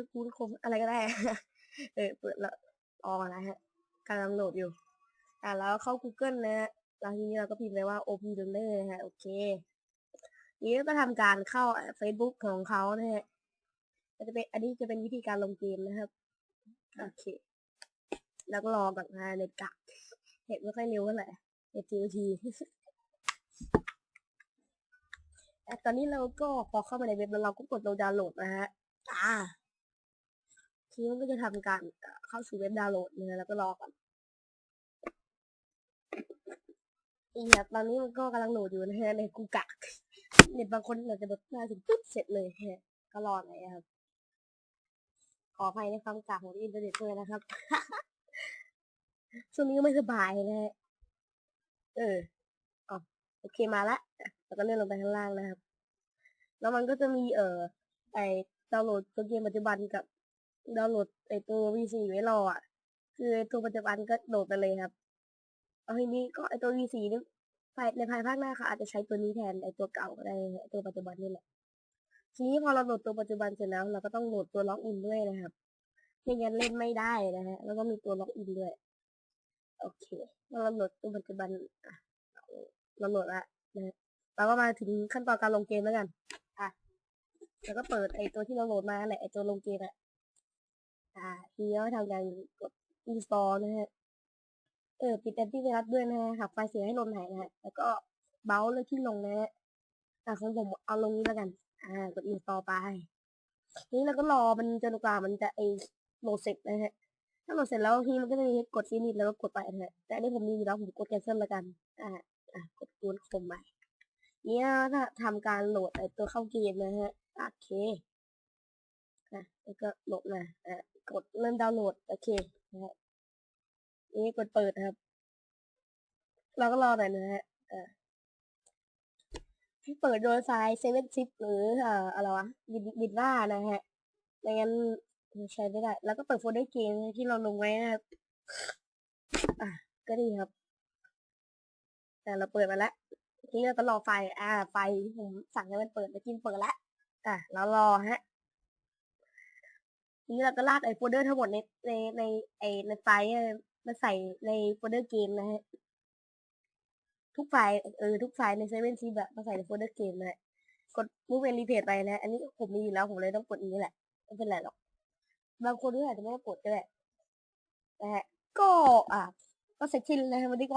ก็กูดคมอะไรก็ได้ เออเปิดแล้วออนะฮะกำลังโหลดอยู่ อ่าแล้วเข้า Google นะฮะแล้วทีนี้เราก็พิมพ์ไปว่า OP Learner นะฮะโอเคนี้ก็ทำการเข้า Facebook ของเขานะฮะจะเป็นอันนี้จะเป็นวิธีการลงเกมนะครับ โอเค แล้วก็รอก่อนนะเน็ตกักเน็ตไม่ค่อยเร็วเท่าไหร่เน็ตทีทีแต่ตอนนี้เราก็พอเข้ามาในเว็บแล้วเราก็กดลงดาวน์โหลดนะฮะอ่า ทีนี้มันก็จะทำการเข้าสู่เว็บดาวน์โหลดเนะแล้วก็รอก่อนอีกตอนนี้มันก็กำลังโหลดอยู่นะฮะในกูกักเน็ตบางคนอาจจะแบบมาถึงปุ๊บเสร็จเลยฮะก็รอหน่อยครับ ขออภัยในความกากของอินเทอร์เน็ตด้วยนะครับช่วงนี้ก็ไม่สบายนะฮะเอออ๋อโอเคมาละแล้วก็เลื่อนลงไปข้างล่างนะครับ แล้วมันก็จะมีเอ่อไอดาวน์โหลดตัวเกมปัจจุบันกับ ดาวน์โหลดไอตัว V4 ไว้รออะ คือไอตัวปัจจุบันก็โหลดไปเลยครับ เอาทีนี้ก็ไอตัว V4 นี่ภายในภายภาคหน้าค่ะอาจจะใช้ตัวนี้แทนไอตัวเก่าก็ได้ไอตัวปัจจุบันนี่แหละ ทีนี้พอเราโหลดตัวปัจจุบันเสร็จแล้ว เราก็ต้องโหลดตัวล็อกอินด้วยนะครับไม่งั้นเล่นไม่ได้นะฮะ แล้วก็มีตัวล็อกอินด้วย โอเคเมื่อเราโหลดตัวปัจจุบันอะเราโหลดละนะฮะเราก็มาถึงขั้นตอนการลงเกมแล้วกัน อะ แล้วก็เปิดไอตัวที่เราโหลดมาแหละไอตัวลงเกมอะ อ่าทีนี้ก็ทำการกด install นะฮะเออปิดแอนตี้ไวรัสด้วยนะฮะหากไฟเสียให้ลงหายนะฮะแล้วก็เบราว์เลยที่ลงนะฮะอ่ของผมเอาลงนี้แล้วกัน อ่ากด install ไปนี้เราก็รอมันจนกว่ามันจะไอโหลดเสร็จนะฮะถ้าโหลดเสร็จแล้วทีมันก็จะมีกด finish แล้วก็กดไปนะฮะแต่อันนี้ผมมีอยู่แล้วผมกด cancel แล้วกัน อ่าอะกดคูณคมไปเนี่ยถ้าทำการโหลดไอตัวเข้าเกมนะฮะโอเคนะแล้วก็โหลดมาอะกดเริ่มดาวน์โหลด โอเคนะฮะนี่กดเปิดนะครับ เราก็รอหน่อยนะฮะอ่าเปิดโดยไฟล์7 zip หรือเอ่ออะไรวะบินบินว่านะฮะไม่งั้นใช้ไม่ได้ แล้วก็เปิดโฟลเดอร์เกมที่เราลงไว้นะครับอะก็ดีครับ แต่เราเปิดมาแล้วทีนี้เราก็รอไฟอ่า ไฟที่ผมสั่งให้มันเปิดไปกินเปิดแล้วอะแล้วรอฮะ ทีนี้เราก็ลากไอ้โฟลเดอร์ทั้งหมดในในในไอในไฟล์มาใส่ในโฟลเดอร์เกมนะฮะทุกไฟล์เออทุกไฟล์ในเซเว่นซีแบบมาใส่ในโฟลเดอร์เกมนะฮะกดมูฟเวนรีเพจไปนะ อันนี้ผมมีอยู่แล้วผมเลยต้องกดนี้แหละไม่เป็นไรหรอก บางคนก็อาจจะไม่ต้องกดก็ได้นะฮะก็อะก็เสร็จสิ้นแล้ววันนี้ก็